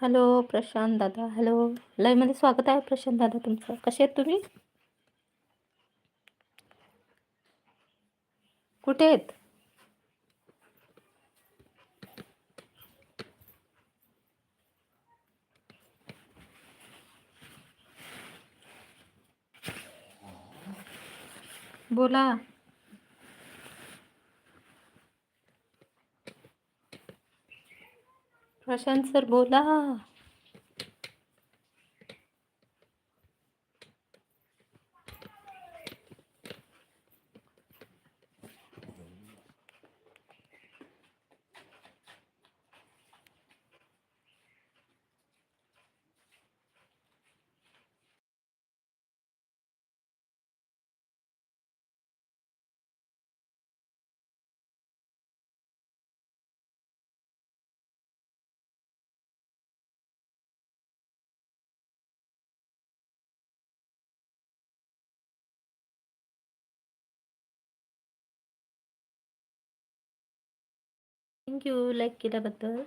Hello Prashant दादा. Hello. लाईव्हमध्ये स्वागत आहे प्रशांत दादा तुमचं. कसे आहेत तुम्ही? कुठे आहेत? बोला. प्रशांत सर बोला. थँक्यू लाईक केल्याबद्दल.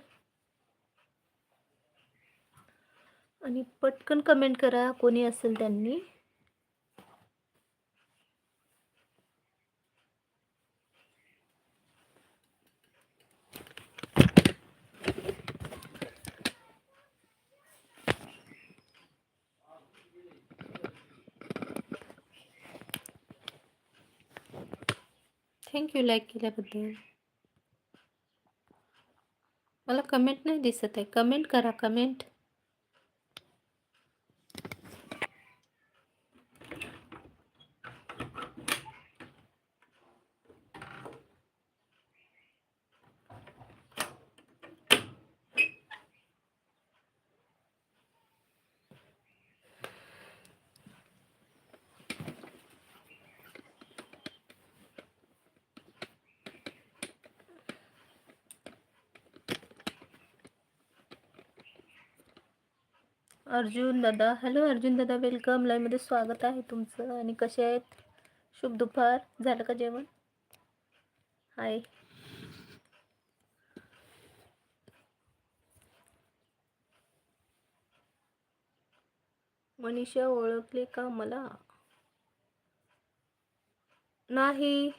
आणि पटकन कमेंट करा कोणी असेल त्यांनी. थँक्यू लाईक केल्याबद्दल. मला कमेंट नाही दिसत आहे. कमेंट करा कमेंट अर्जुन दादा. हॅलो अर्जुन दादा. वेलकम लाईव्हमध्ये स्वागत आहे तुमचं. आणि कसे आहेत? शुभ दुपार. झालं का जेवण? हाय मनीषा ओळखले का मला? नाही.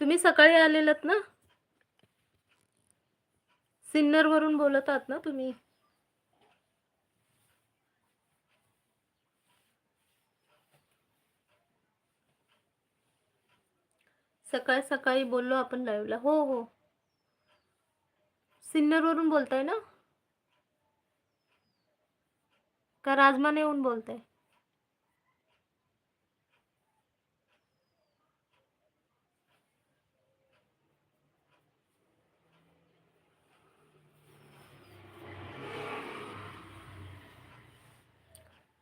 तुम्ही सकाळी आलेलात ना? सिन्नरवरून बोलत आहात ना तुम्ही? सकाळ सकाळी बोललो आपण लाईव्हला हो हो. सिन्नरवरून बोलताय ना? का राजमाने येऊन बोलताय?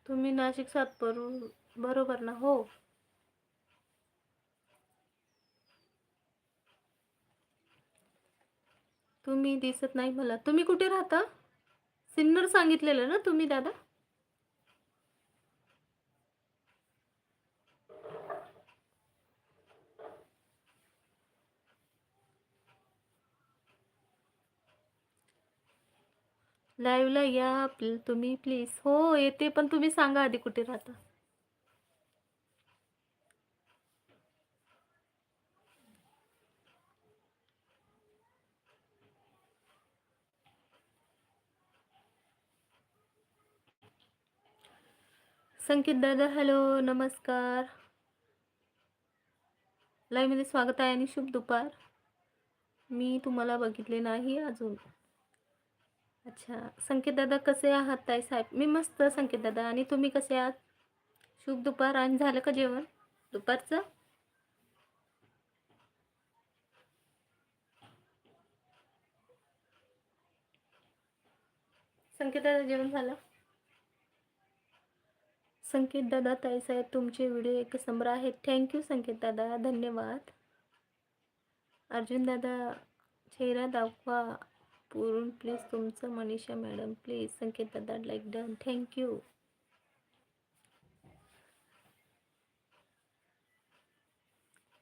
तुम्ही नाशिक सातवरून बरोबर ना? हो. तुम्ही दिसत नाही मला. तुम्ही कुठे राहता? सिन्नर सांगितलेलं ना तुम्ही दादा? लाईव्हला या तुम्ही प्लीज हो येते पण तुम्ही सांगा आधी कुठे राहता. संकेत दादा हॅलो नमस्कार. लाईव्हमध्ये स्वागत आहे आणि शुभ दुपार. मी तुम्हाला बघितले नाही अजून. अच्छा संकेत दादा कसे आहात ताई साहेब? मी मस्त संकेत दादा. आणि तुम्ही कसे आहात? शुभ दुपार. आणि झालं का जेवण? दुपारचं? संकेत दादा जेवण झालं? संकेत दादा ताईसाहेब तुमचे व्हिडिओ एक नंबर आहेत. थँक्यू संकेत दादा. धन्यवाद. अर्जुन दादा चेहरा दाखवा. पूर्ण प्लीज तुमचं मनीषा मॅडम प्लीज संकेत दादा लाईक डन थँक्यू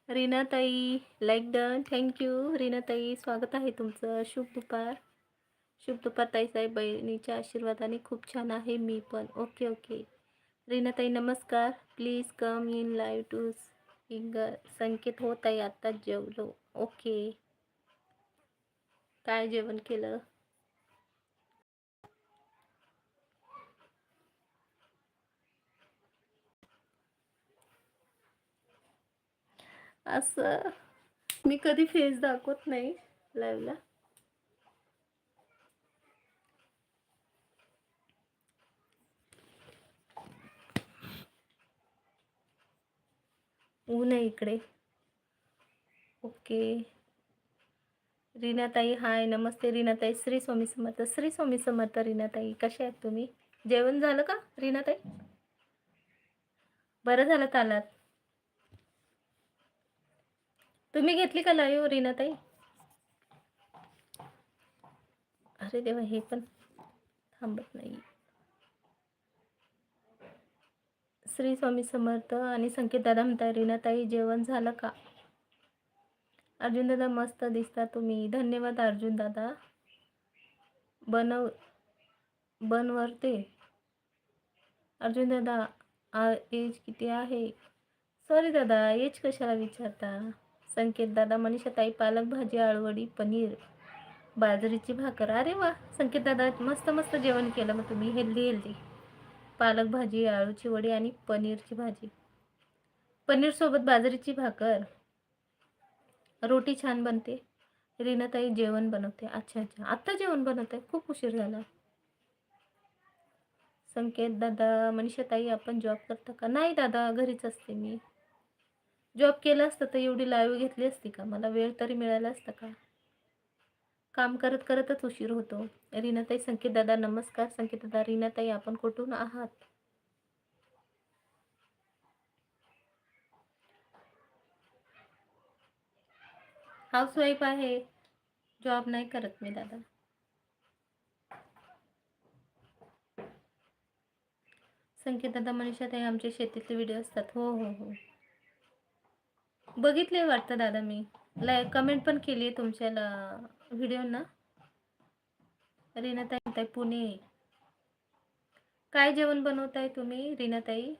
रीनाताई लाईक डन थँक्यू रीनाताई स्वागत आहे तुमचं. शुभ दुपार. शुभ दुपार ताईसाहेब बहिणीच्या आशीर्वादाने खूप छान आहे मी पण. ओके ओके रीनाताई नमस्कार. Please come in live to इंग संकेत होत आहे आत्ताच जेवलो. ओके काय जेवण केलं? असं. मी कधी फेस दाखवत नाही लाईव्हला ऊन आहे इकडे. ओके. रीनाताई हाय नमस्ते रीनाताई. श्री स्वामी समर्थ श्री स्वामी समर्थ रीनाताई. कशा आहेत तुम्ही? जेवण झालं का रीनाताई? बरं झालं तालात. तुम्ही घेतली का लाईव्ह रीनाताई? अरे देवा हे पण थांबत नाही श्री स्वामी समर्थ आणि संकेत दादा म्हणताय रीनाताई जेवण झालं का? अर्जुन दादा मस्त दिसता तुम्ही. धन्यवाद अर्जुन दादा बनव बनवरते अर्जुन दादा आ एज किती आहे? सॉरी दादा एज कशाला विचारता? संकेतदादा मनीषाताई मनीषा ताई पालक भाजी आळवडी पनीर बाजरीची भाकर. अरे वा संकेत दादा मस्त मस्त जेवण केलं मग तुम्ही हेल्दी हेल्दी. पालक भाजी आळूची वडी आणि पनीरची भाजी. पनीरसोबत बाजरीची भाकर. रोटी छान बनते. रीनाताई जेवण बनवते. अच्छा अच्छा. आत्ता जेवण बनवते. खूप उशीर झाला. संकेत दादा मनीषाताई आपण जॉब करता का? नाही दादा घरीच असते मी. जॉब केलं असतं तर एवढी लाईव्ह घेतली असती का? मला वेळ तरी मिळाला असता का? काम करत करतच उशीर होतो. रीनाताई संकेत दादा नमस्कार. संकेत दादा रीनाताई आपण कुठून आहात? हाऊसवाईफ आहे. जॉब नाही करत मी दादा. संकेत दादा मनीषा ताई आमचे शेतीतले व्हिडिओ असतात. हो हो हो. बघितले वाटतं दादा मी. लाय कमेंट पण केली आहे तुमच्या व्हिडिओना रीनाताई ताई पुणे. काय जेवण बनवताय तुम्ही रीनाताई?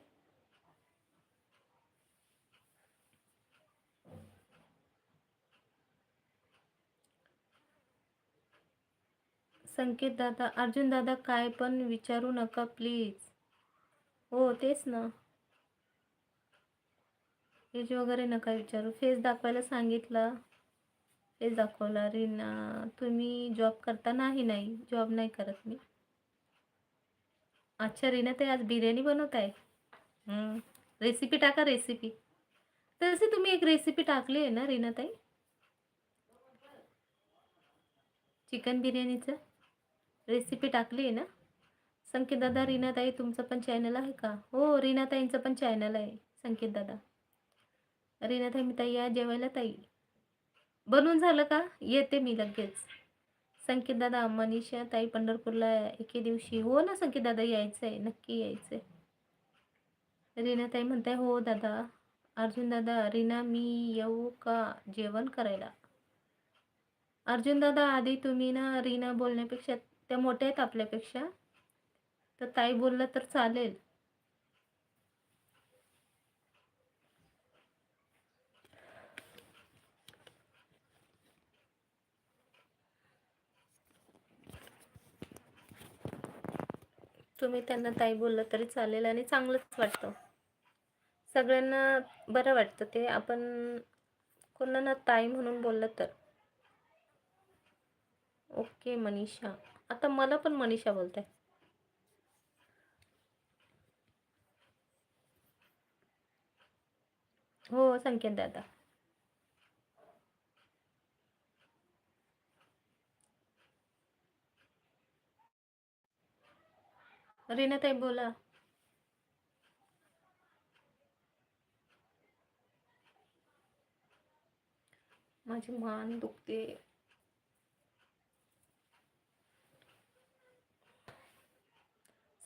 संकेत दादा अर्जुन दादा काय पण विचारू नका प्लीज हो तेच ना. एज वगैरे नका विचारू. फेस दाखवायला सांगितलं. फेस दाखवला रीना तुम्ही जॉब करता नाही नाही. जॉब नाही करत मी. अच्छा रीना ते आज बिर्याणी बनवत आहे? रेसिपी टाका रेसिपी तसे तुम्ही एक रेसिपी टाकली आहे ना रीनाताई चिकन बिर्याणीचं रेसिपी टाकली आहे ना? संकेत दादा रीनाताई तुमचं पण चॅनल आहे का? हो रीनाताईंचं पण चॅनल आहे संकेत दादा रीनाताई मी ताई या जेवायला ताई. बनवून झालं का? येते मी लगेच. संकेत दादा मनीषा ताई पंढरपूरला एके दिवशी. हो ना संकेत दादा यायचं आहे नक्की यायचं आहे रीनाताई म्हणताय हो दादा. अर्जुन दादा रीना मी येऊ का जेवण करायला? अर्जुन दादा आधी तुम्ही ना रीना बोलण्यापेक्षा त्या मोठ्या आहेत आपल्यापेक्षा. तर ताई बोललं तर चालेल. तुम्ही त्यांना ताई बोललं तरी चालेल आणि चांगलंच वाटतं. सगळ्यांना बरं वाटतं ते. आपण कोणाला ताई म्हणून बोललं तर. ओके मनीषा. आता मला पण मनीषा बोलत आहे हो संकेत दादा. रीनाताई बोला. माझी मान दुखते.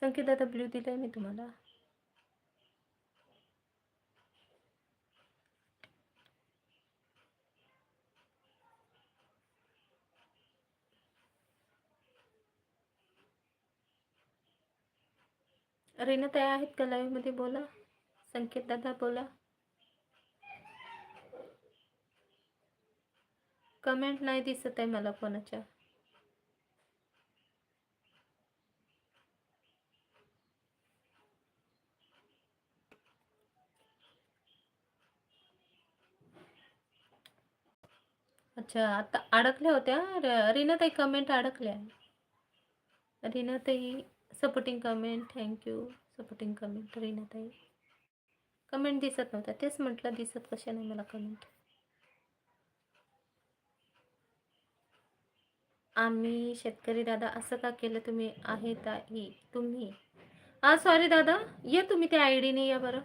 संकेत ब्ल्यू दिलाय मी तुम्हाला. रीना ताई आहेत का लाईव्हमध्ये बोला. संकेत दादा बोला. कमेंट नाही दिसत आहे मला कोणाच्या. अच्छा आता अडकल्या होत्या. र- रीनाताई कमेंट अडकल्या. रीनाताई supporting comment thank you supporting comment रीनाताई comment दिसत नव्हता. तेच म्हटलं दिसत कशा नाही मला कमेंट आम्ही शेतकरी दादा असं का केलं तुम्ही? आहे ताई तुम्ही. हा सॉरी दादा या तुम्ही त्या आय डीने या बरं.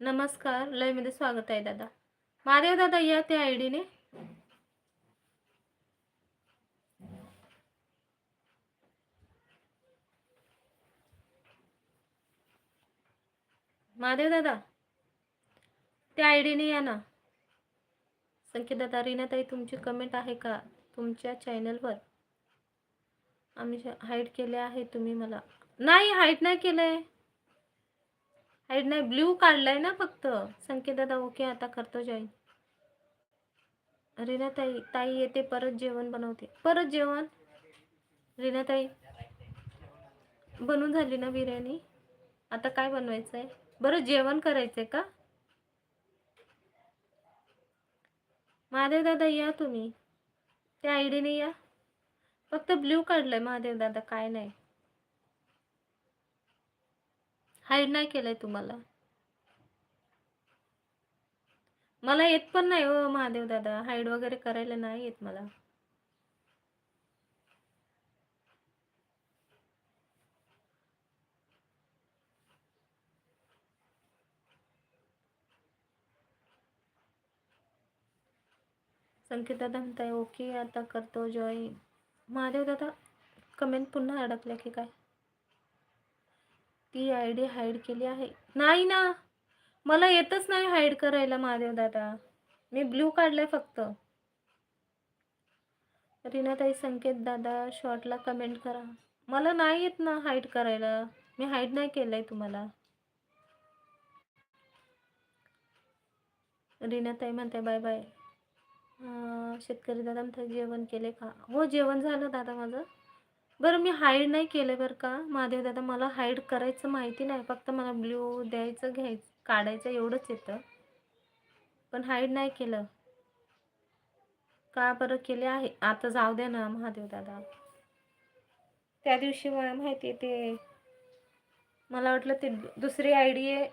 नमस्कार लयमध्ये स्वागत आहे दादा. महादेव दादा या त्या आय डीने महादेव दादा त्या आय डीने या ना. संकेत दादा रीनाताई तुमची कमेंट आहे का? तुमच्या चॅनलवर आम्ही हाईट केले आहे तुम्ही मला. नाही हाईट नाही केलंय. हाईट नाही ब्ल्यू काढलाय ना फक्त. संकेत दादा ओके आता करतो जॉईन रीनाताई ताई येते परत जेवण बनवते. परत जेवण? रीनाताई बनून झाली ना बिर्याणी? आता काय बनवायचं आहे बरं जेवण करायचंय का? महादेव दादा या तुम्ही. त्या आय डीने या. फक्त ब्ल्यू काढलंय महादेव दादा काय नाही. हाईड नाही केलंय तुम्हाला. मला येत पण नाही हो महादेव दादा हाईड वगैरे करायला नाही येत मला. संकेत दादा म्हणताय ओके आता करतो जॉईन महादेव दादा कमेंट पुन्हा अडकल्या की काय? ती आय डी हाईड केली आहे. नाही ना मला येतच नाही हाईड करायला महादेव दादा. मी ब्ल्यू काढलाय फक्त. रीनाताई संकेत दादा शॉर्टला कमेंट करा. मला नाही येत ना हाईड करायला. मी हाईड नाही केलंय तुम्हाला. रीनाताई म्हणते बाय बाय. शेतकरी दादा म्हणतात जेवण केले का? हो जेवण झालं दादा माझं. बरं मी हाईड नाही केलं बरं का? महादेव दादा मला हाईड करायचं माहिती नाही. फक्त मला ब्ल्यू द्यायचं घ्यायचं काढायचं एवढंच येतं. पण हाईड नाही केलं. का बरं केले आहे? आता जाऊ द्या ना महादेव दादा. त्या दिवशी मला माहिती आहे ते मला वाटलं ते दुसरी आय डी आहे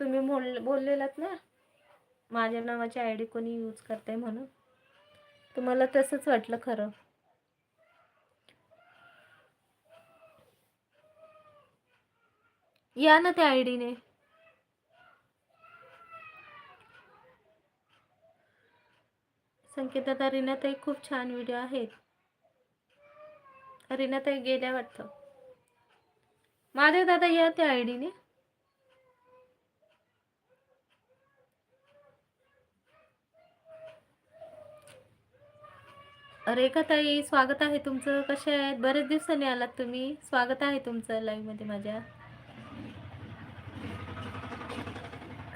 तुम्ही बोल बोललेलात ना? माझ्या नावाची आय डी कोणी यूज करते म्हणून. तुम्हाला तसंच वाटलं खरं. या ना त्या आय डीने. संकेताता रीनाताई खूप छान व्हिडिओ आहेत. रीनाताई गेल्या वाटतं. महादेव दादा या त्या आय डीने. रेखाताई स्वागत आहे तुमचं. कसे आहेत? बरेच दिवसांनी आलात तुम्ही. स्वागत आहे तुमचं लाईव्हमध्ये माझ्या.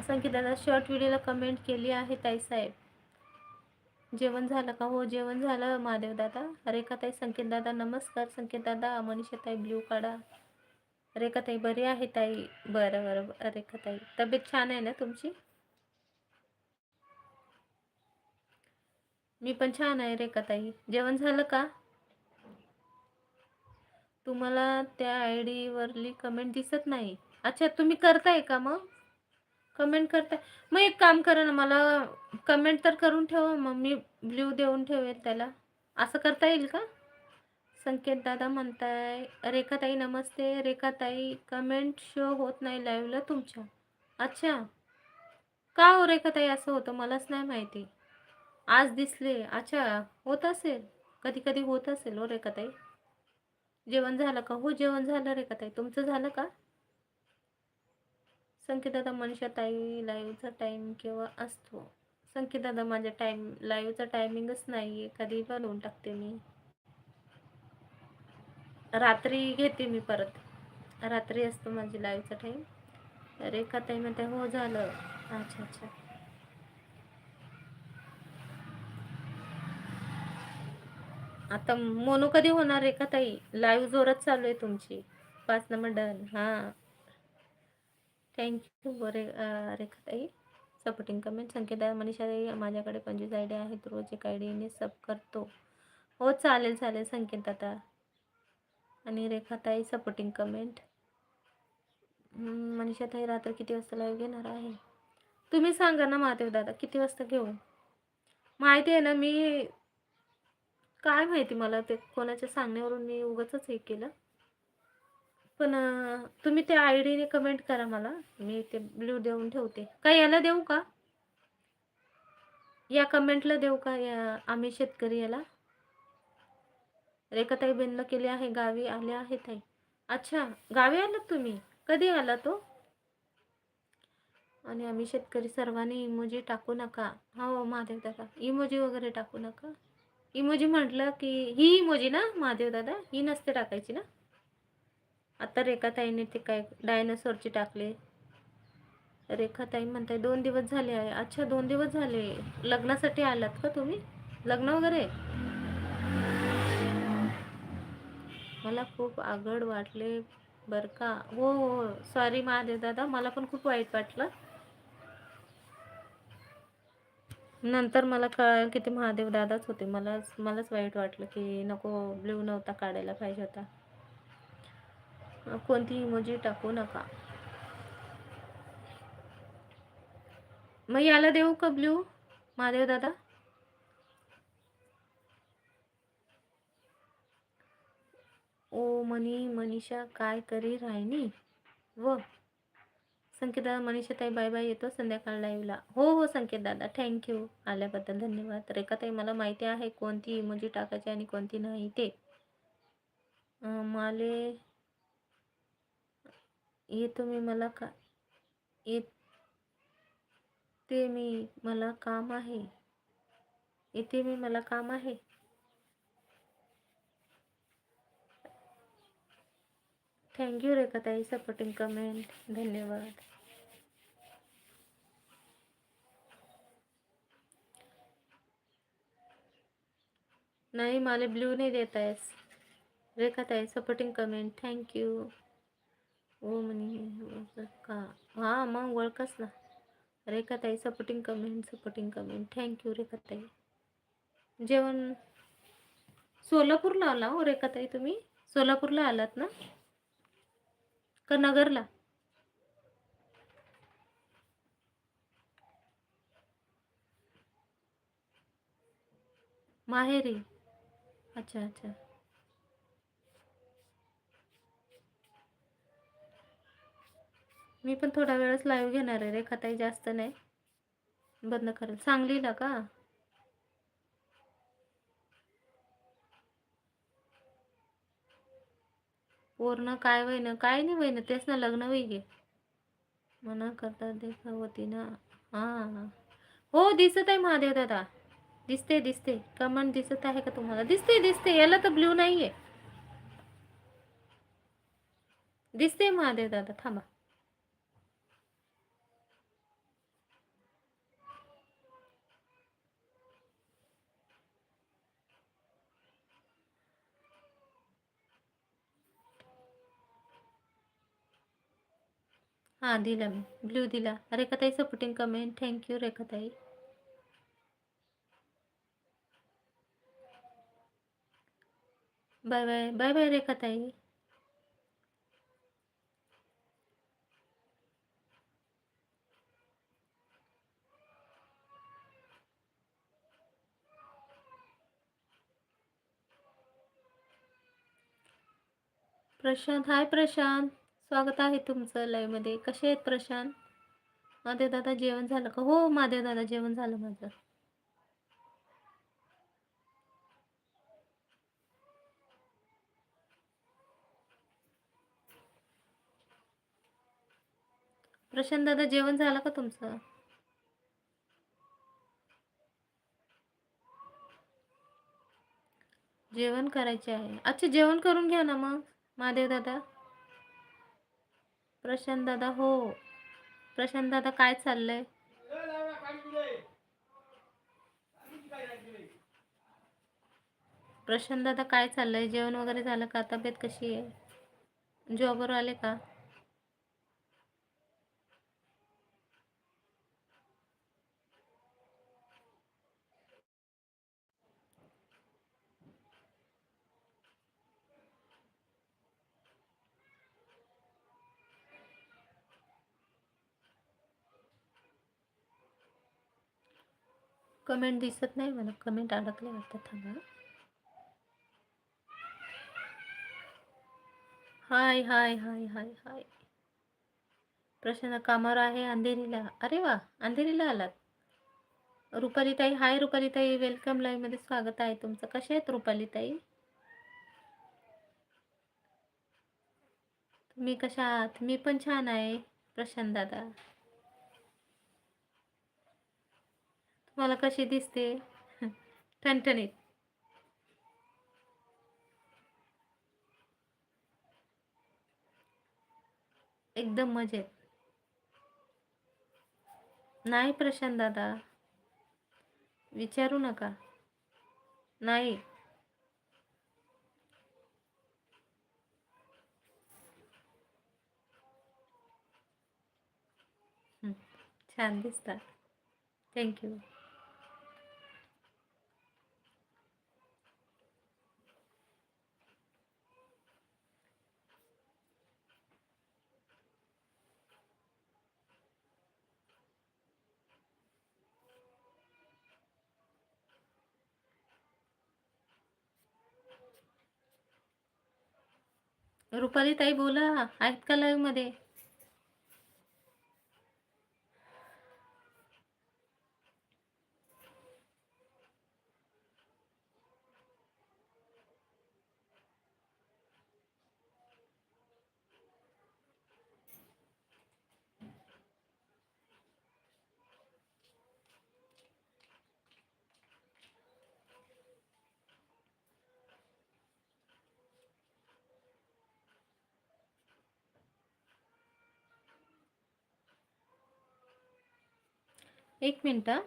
संकेत शॉर्ट व्हिडिओला कमेंट केली आहे ताई साहेब. जेवण झालं का? हो जेवण झालं महादेव दादा. रेखा ताई संकेत दादा नमस्कार. संकेत दादा मनीषा ताई ब्ल्यू काढा. रेखा ताई बरी आहे ताई? बरं बरं रेखाताई तब्येत छान आहे ना तुमची? मी पण छान आहे रेखा ताई जेवण झालं का? तुम्हाला त्या आय डीवरली कमेंट दिसत नाही. अच्छा तुम्ही करताय का मग? कमेंट करताय. मग एक काम करा ना मला कमेंट तर करून ठेवा मग मी ब्ल्यू देऊन ठेवेल त्याला. असं करता येईल का? संकेत दादा म्हणताय रेखाताई नमस्ते. रेखाताई कमेंट शो होत नाही लाईव्हला तुमच्या. अच्छा. का हो रेखाताई असं होतं? मलाच नाही माहिती. आज दिसले. अच्छा होत असेल. कधी कधी होत असेल हो रेखाताई जेवण झालं का? हो जेवण झालं रेखाताई तुमचं झालं का? संकेतदादा मनीषा ताई लाईव्हचा टाईम केव्हा असतो? संकेतदादा माझ्या टाईम लाईव्हचा टायमिंगच नाही आहे कधी बनवून टाकते मी. रात्री घेते मी परत. रात्री असतो माझी लाईव्हचा टाईम रेखा ताई म्हणते हो झालं. अच्छा अच्छा. आता मोनो कधी होणार रेखा ताई? लाईव्ह जोरात चालू आहे तुमची. पाच नंबर डन हां. थँक्यू बरे रेखा ताई. सपोर्टिंग कमेंट संकेत मनीषा ताई माझ्याकडे पंचवीस आय डी आहेत. रोज एक आय डीने सब करतो. हो चालेल चालेल. संकेत आता आणि रेखा ताई सपोर्टिंग कमेंट मनीषा ताई रात्र किती वाजता लाईव्ह घेणार आहे? तुम्ही सांगा ना महादेव दादा किती वाजता घेऊ? माहिती आहे ना मी काय माहिती मला ते कोणाच्या सांगण्यावरून मी उगाच हे केलं. पण तुम्ही त्या आय डीने कमेंट करा मला. मी ते ब्ल्यू देऊन ठेवते. काय याला देऊ का? या कमेंटला देऊ का या आम्ही शेतकरी याला? रेखाताई बंद केली आहे गावी आले आहे ताई. अच्छा गावी आलात तुम्ही? कधी आला तो? आणि आम्ही शेतकरी सर्वांनी इमोजी टाकू नका. हो महादेव दादा इमोजी वगैरे टाकू नका. इमोजी म्हटलं की ही इमोजी ना महादेव दादा ही नसते टाकायची ना? आता रेखाताईने ते काय डायनासोरची टाकले. रेखाताई म्हणताय दोन दिवस झाले आहे. अच्छा दोन दिवस झाले. लग्नासाठी आलात का तुम्ही? लग्न वगैरे? मला खूप आगड वाटले बर का. हो हो, हो. सॉरी महादेव दादा मला पण खूप वाईट वाटलं. नंतर मला कळलं की ते महादेव दादाच होते. मलाच मलाच वाईट वाटलं की नको ब्ल्यू नव्हता काढायला पाहिजे होता. कोणती इमोजी टाकू नका. मग याला देऊ का ब्ल्यू? महादेव दादा? ओ मनी मनीषा काय करी राहिनी व संकेत दादा बाय बाय येतो संध्याकाळ लाईव्हला हो हो संकेत दादा थँक्यू आल्याबद्दल धन्यवाद. रेखाताई मला माहिती आहे कोणती इमोजी टाकायची आणि कोणती नाही ते. माले येतो मी मला का येते मी मला काम आहे. येते मी मला काम आहे. थँक्यू रेखाताई सपोर्टिंग कमेंट धन्यवाद नाही मला ब्ल्यू नाही देत आहेस रेखाताई सपोर्टिंग कमेंट थँक्यू ओ म्हणे का हां मग ओळखच ना। रेखाताई supporting comment supporting comment thank you रेखाताई जेवण सोलापूरला आला हो रेखाताई तुम्ही? सोलापूरला आलात ना? का नगरला? माहेरी. अच्छा अच्छा. मी पण थोडा वेळच लाईव्ह घेणार आहे रेखाताई जास्त नाही. बंद करेल. सांगलीला का? पूर्ण काय वय काय नाही वय तेच ना लग्न होई गे मना करता देखावती ना हां हां. हो दिसत आहे महादेव दादा. दिसते दिसते. कमेंट दिसत आहे का तुम्हाला? दिसते दिसते. याला तर ब्ल्यू नाही आहे दिसते महादेव दादा थांबा. हाँ, दिला मी ब्ल्यू दिला। रेखाताई सपोर्टिंग कमेंट थँक्यू रेखाताई बाय बाय बाय बाय रेखाताई प्रशांत हाय प्रशांत। स्वागत आहे तुमचं लाईव्हमध्ये कसे आहेत प्रशांत? महादेव दादा जेवण झालं का? हो महादेव दादा जेवण झालं माझं. प्रशांत दादा जेवण झालं का तुमचं? जेवण करायचे आहे. अच्छा जेवण करून घ्या ना मग महादेव दादा प्रशांत दादा हो. प्रशांत दादा काय चाललंय? प्रशांत दादा काय चाललंय? जेवण वगैरे झालं का? तब्येत कशी आहे? जॉबवर आले का? कमेंट दिसत नाही मला कमेंट अडकले वाटतं थांबा. हाय हाय हाय हाय हाय प्रशांत कामावर आहे अंधेरीला. अरे वा अंधेरीला आलात. रुपालीताई हाय रुपालीताई. वेलकम लाईव्हमध्ये स्वागत आहे तुमचं. कसे आहेत रुपालीताई? तुम्ही कशा आहात? मी पण छान आहे प्रशांत दादा. तुम्हाला कशी दिसते? ठणठणीत. एकदम मजेत. नाही प्रशांत दादा. विचारू नका. नाही. छान दिसतात. थँक्यू. रुपाली ताई बोला आहेत का लाईव्हमध्ये? एक मिनटं.